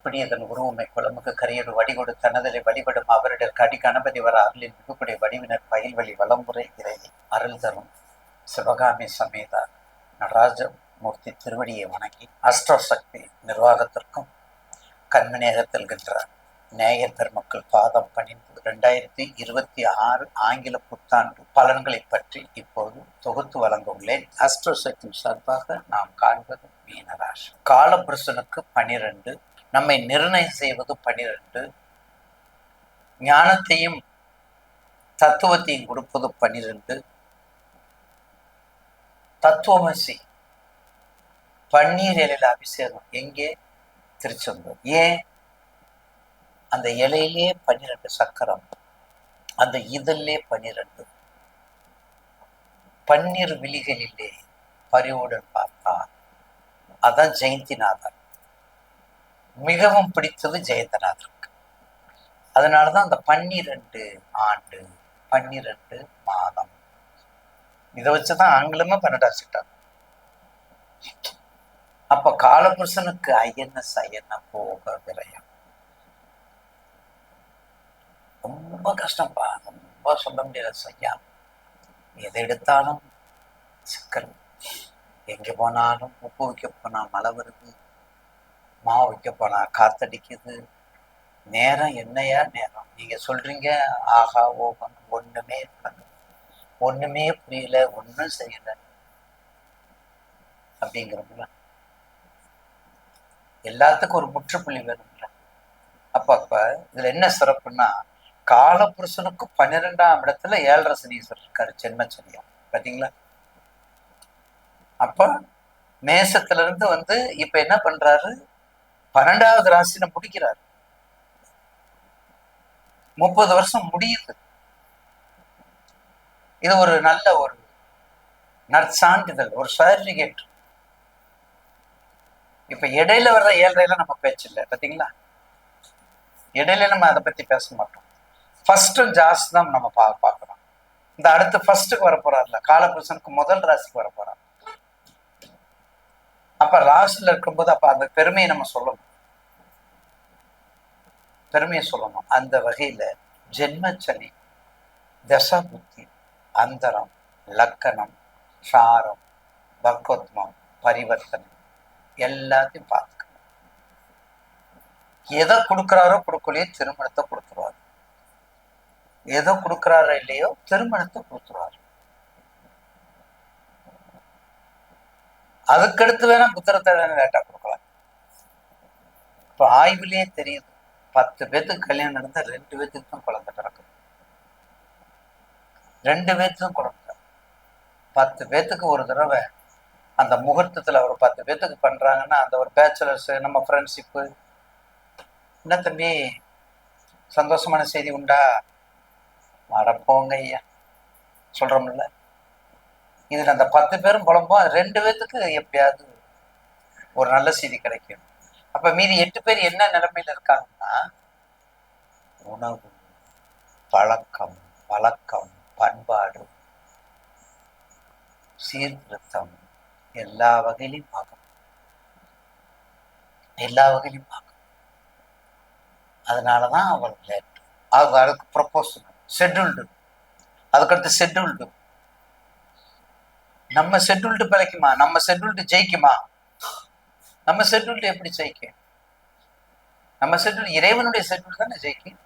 இப்படி அதன் உருவமை குளமுக்கு கரையொரு வடிகொடு தனதலை வழிபடும் அவரிடர் கடி கணபதி வர அருளின் மிகுக்குடைய வடிவினர் பயில்வழி வளமுறை இறை அருள் தரும். சிவகாமி சமேத நடராஜமூர்த்தி திருவடியை வணங்கி அஷ்டசக்தி நிர்வாகத்திற்கும் கண்மநேகத்தில்கின்ற நேயர் பெருமக்கள் பாதம் பணிந்து ரெண்டாயிரத்தி இருபத்தி ஆறு ஆங்கில புத்தாண்டு பலன்களை பற்றி இப்போது தொகுத்து வழங்க உள்ளேன் அஸ்ட்ரோ சார்பாக நாம் காண்பது மீனராசி. காலபுருஷனுக்கு பனிரெண்டு நம்மை நிர்ணயம் செய்வது பனிரெண்டு. ஞானத்தையும் தத்துவத்தையும் கொடுப்பது பனிரெண்டு. தத்துவமசி. பன்னீர் இலையில அபிஷேகம் எங்கே? திருச்செந்தூர். ஏன்? அந்த இலையிலே பன்னிரெண்டு சக்கரம். அந்த இதழிலே பன்னிரெண்டு பன்னீர் விழிகளிலே பரிவுடன் பார்த்தார். அதான் ஜெயந்திநாதன் மிகவும் பிடித்தது ஜெயந்தநாதருக்கு அதனாலதான் அந்த பன்னிரெண்டு ஆண்டு பன்னிரண்டு மாதம். இதை வச்சுதான் ஆங்கிலமே பன்னெண்டாச்சுட்டாங்க அப்ப காலபுருஷனுக்கு ஐஎன்எஸ் ஐஎன்ன போக விரயம். ரொம்ப கஷ்டம்ப்பா ரொம்ப சொல்ல முடியாத சையா எதை எடுத்தாலும் சிக்கல். எங்க போனாலும் உப்பு வைக்க போனா மழை வருது. மா வைக்க போனா காத்தடிக்குது. நேரம் என்னையா நேரம்? நீங்க சொல்றீங்க ஆஹா ஓகம் ஒண்ணுமே ஒண்ணுமே புரியல ஒண்ணும் செய்யல. அப்படிங்கிறோம்ல எல்லாத்துக்கும் ஒரு முற்றுப்புள்ளி வேணும்ல. அப்ப அப்ப இதுல என்ன சிறப்புன்னா காலபுருஷனுக்கு பன்னிரெண்டாம் இடத்துல ஏழரை சனீஸ்வரர் இருக்காரு சென்மச்சனியா பாத்தீங்களா? அப்ப மேசத்துல இருந்து வந்து இப்ப என்ன பண்றாரு? பன்னெண்டாவது ராசினை முடிக்கிறாரு. முப்பது வருஷம் முடியுது. இது ஒரு நல்ல ஒரு நற்சான்றிதழ் ஒரு சர்டிபிகேட் இப்ப இடையில வர்ற ஏழரையில நம்ம பேச்சு இல்லை பாத்தீங்களா? இடையில நம்ம அதை பத்தி பேச மாட்டோம். ஃபர்ஸ்டும் ஜாஸ்தி தான் நம்ம பா பார்க்கணும். இந்த அடுத்து ஃபர்ஸ்ட்டுக்கு வர போறாருல காலபுருஷனுக்கு முதல் ராசிக்கு வர போறாரு அப்ப லாஸ்ட்ல இருக்கும்போது அப்ப அந்த பெருமையை நம்ம சொல்லணும். பெருமையை சொல்லணும். அந்த வகையில ஜென்மச்சனி தசா புத்தி அந்தரம் லக்கணம் சாரம் பக்வத்மம் பரிவர்த்தனை எல்லாத்தையும் பார்த்துக்கணும். எதை கொடுக்குறாரோ கொடுக்கலையோ திருமணத்தை கொடுத்துருவாரு. எதோ கொடுக்குறாரோ இல்லையோ திருமணத்தை கொடுத்துருவாரு. அதுக்கடுத்து வேணா புத்திரத்தை லேட்டா கொடுக்கலாம். இப்போ ஆய்வுலயே தெரியுது. பத்து பேத்துக்கு கல்யாணம் நடந்தா ரெண்டு பேத்துக்கு தான் குழந்தை பிறக்குது ரெண்டு பேத்துக்கும் குழந்தை பத்து பேத்துக்கு ஒரு தடவை அந்த முகூர்த்தத்துல ஒரு பத்து பேத்துக்கு பண்றாங்கன்னா அந்த ஒரு பேச்சுலர்ஸ் நம்ம ஃப்ரெண்ட்ஷிப்பு என்ன தம்பி? சந்தோஷமான செய்தி உண்டா? மறப்போங்க ஐயா. சொல்றோம்ல. இதுல அந்த பத்து பேரும் புலம்போம். ரெண்டு பேர்த்துக்கு எப்படியாவது ஒரு நல்ல செய்தி கிடைக்கும். அப்ப மீதி எட்டு பேர் என்ன நிலைமையில இருக்காங்கன்னா உணவு பழக்கம் வழக்கம் பண்பாடு சீர்திருத்தம் எல்லா வகையிலையும் பார்க்கணும் எல்லா வகையிலையும் பார்க்கணும் அதனாலதான் அவள் லேட் அது அதுக்கு ப்ரப்போஸ் ஷெட்யூல்டு அதுக்கடுத்து ஷெட்யூல்டு நம்ம ஷெட்யூல்டு பிழைக்குமா? நம்ம ஷெட்யூல்டு ஜெயிக்குமா? நம்ம ஷெட்யூல்டு எப்படி ஜெயிக்கும்? நம்ம ஷெட்யூல் இறைவனுடைய ஷெட்யூல் தானே ஜெயிக்கும்?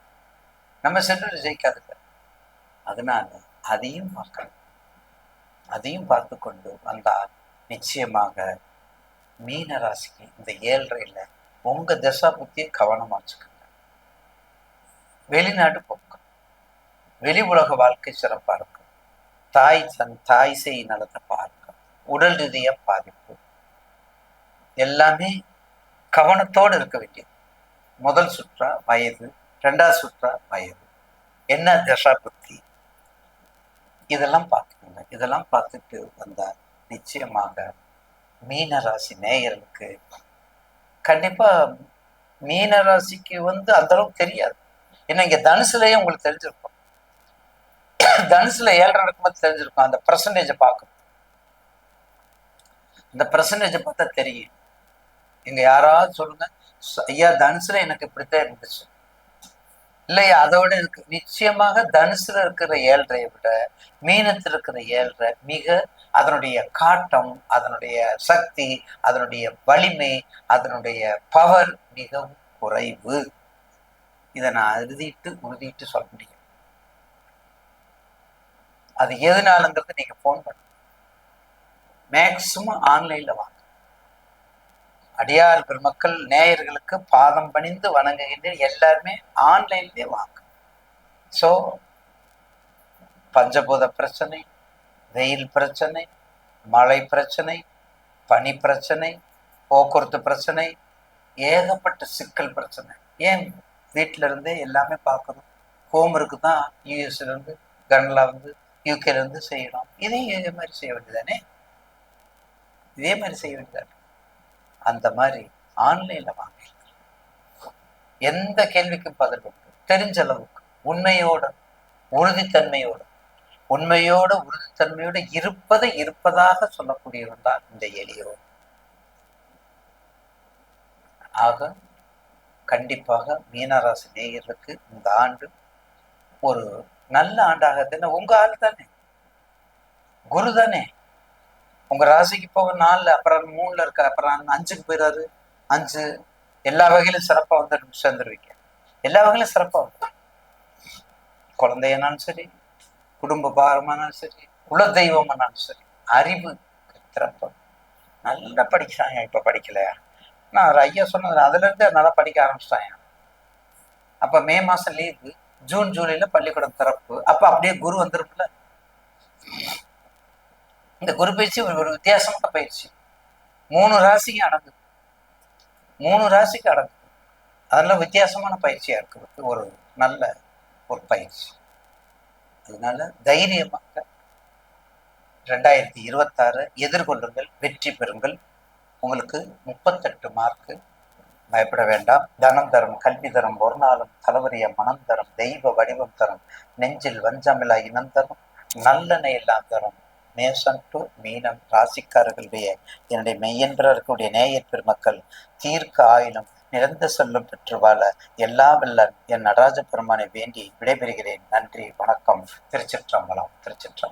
நம்ம ஷெட்யூல் ஜெயிக்காது அதனால அதையும் பார்க்கணும். அதையும் பார்த்து கொண்டு வந்தால் நிச்சயமாக மீன ராசிக்கு இந்த ஏழ்றையில் உங்க தசா புத்தியை கவனமா வச்சுக்கோங்க. வெளிநாட்டு போக்கு வெளி உலக வாழ்க்கை சிறப்பாக இருக்கும். தாய் தன் தாய் செய் நலத்தை பாதிக்கும் உடல் ரீதிய பாதிப்பு. எல்லாமே கவனத்தோடு இருக்க வேண்டியது. முதல் சுற்றா வயது ரெண்டாவது சுற்றா வயது. என்ன தசா புத்தி இதெல்லாம் பார்த்துக்கோங்க இதெல்லாம் பார்த்துட்டு வந்தால் நிச்சயமாக மீன ராசி நேயர்களுக்கு கண்டிப்பா மீன ராசிக்கு வந்து அந்த அளவுக்கு தெரியாது. ஏன்னா இங்க தனுசுலேயே உங்களுக்கு தெரிஞ்சிருக்கும். தனுசுல ஏழரை நடக்கும்போது தெரிஞ்சிருக்கும். அந்த பர்சன்டேஜை பார்க்கும். இந்த பர்சன்டேஜை பார்த்தா தெரியும். எங்க யாராவது சொல்லுங்க ஐயா தனுசுல எனக்கு இப்படித்தான் இருந்துச்சு. இல்லையா அதோட இருக்கு. நிச்சயமாக தனுசுல இருக்கிற ஏழ்றையை விட மீனத்தில் இருக்கிற ஏழ்றை மிக அதனுடைய காட்டம் அதனுடைய சக்தி அதனுடைய வலிமை அதனுடைய பவர் மிகவும் குறைவு. இதை நான் அறுதிட்டு உறுதிட்டு சொல்ல முடியும். அது எதுனாலங்கிறது நீங்க ஃபோன் பண்ணுங்க மேக்சிமம் ஆன்லைன்ல வாங்க. அடியார் பெருமக்கள் நேயர்களுக்கு பாதம் பணிந்து வணங்குகின்ற எல்லாருமே ஆன்லைன்லேயே வாங்க. ஸோ பஞ்சபூத பிரச்சனை வெயில் பிரச்சனை மழை பிரச்சனை பனி பிரச்சனை போக்குவரத்து பிரச்சனை ஏகப்பட்ட சிக்கல் பிரச்சனை. ஏன்? வீட்டில இருந்தே எல்லாமே பார்க்கணும். ஹோம் இருக்கு தான் யூஎஸ்லேருந்து கனடாவிலேருந்து கனடா வந்து யூகேல இருந்து செய்யணும். இதையும் இதே மாதிரி செய்ய வேண்டியதானே இதே மாதிரி செய்ய வேண்டியதானே அந்த மாதிரி ஆன்லைன்ல வாங்க. எந்த கேள்விக்கும் பதில் உண்டு தெரிஞ்ச அளவுக்கு உண்மையோட உறுதித்தன்மையோட உண்மையோட உறுதித்தன்மையோட இருப்பதை இருப்பதாக சொல்லக்கூடியவன் தான் இந்த எளியோர். ஆக கண்டிப்பாக மீனராசி நேயர்களுக்கு இந்த ஆண்டு ஒரு நல்ல ஆண்டாக தானே உங்க ஆள் தானே? குரு தானே? உங்க ராசிக்கு போக நாலு அப்புறம் மூணுல இருக்க அப்புறம் அஞ்சுக்கு போயிடாரு அஞ்சு. எல்லா வகையிலும் சிறப்பா வந்து சேர்ந்துருவீங்க. எல்லா வகையிலும் சிறப்பா வந்து. குழந்தையனாலும் சரி குடும்ப பாரமானாலும் சரி குல தெய்வமானாலும் சரி அறிவு சிறப்பம் நல்லா படிக்கிறாங்க இப்ப படிக்கலையா நான் ஒரு ஐயா சொன்னது அதுல இருந்து நல்லா படிக்க ஆரம்பிச்சிட்டாங்க. அப்ப மே மாசம் லீவு ஜூன் ஜூலைல பள்ளிக்கூடம் திறப்பு. அப்ப அப்படியே குரு வந்துரும்ல இந்த குரு பயிற்சி ஒரு ஒரு வித்தியாசமான பயிற்சி. மூணு ராசிக்கு அடங்குது மூணு ராசிக்கு அடங்குது அதெல்லாம் வித்தியாசமான பயிற்சியா இருக்குது ஒரு நல்ல ஒரு பயிற்சி. அதனால தைரியமாக ரெண்டாயிரத்தி இருபத்தாறு எதிர்கொள்ளுங்கள் வெற்றி பெறுங்கள். உங்களுக்கு முப்பத்தெட்டு மார்க்கு பயப்பட வேண்டாம். தனம் தரும் கல்வி தரும் ஒரு நாளும் தலைவரிய மனம் தரும் தெய்வ வடிவம் தரும் நெஞ்சில் வஞ்சமில்லா இனம் தரும் நல்லெண்ணெய் எல்லாம் தரும். மேசன் டு மீனம் ராசிக்காரர்களுடைய என்னுடைய மெய்யென்ற இருக்கக்கூடிய நேயர் பெருமக்கள் தீர்க்க ஆயிலும் நிறந்த செல்லும் பெற்று வாழ எல்லா வல்ல என் நடராஜ பெருமானை வேண்டி விடைபெறுகிறேன். நன்றி வணக்கம். திருச்சிற்றம்பலம் திருச்சிற்றம்பலம்.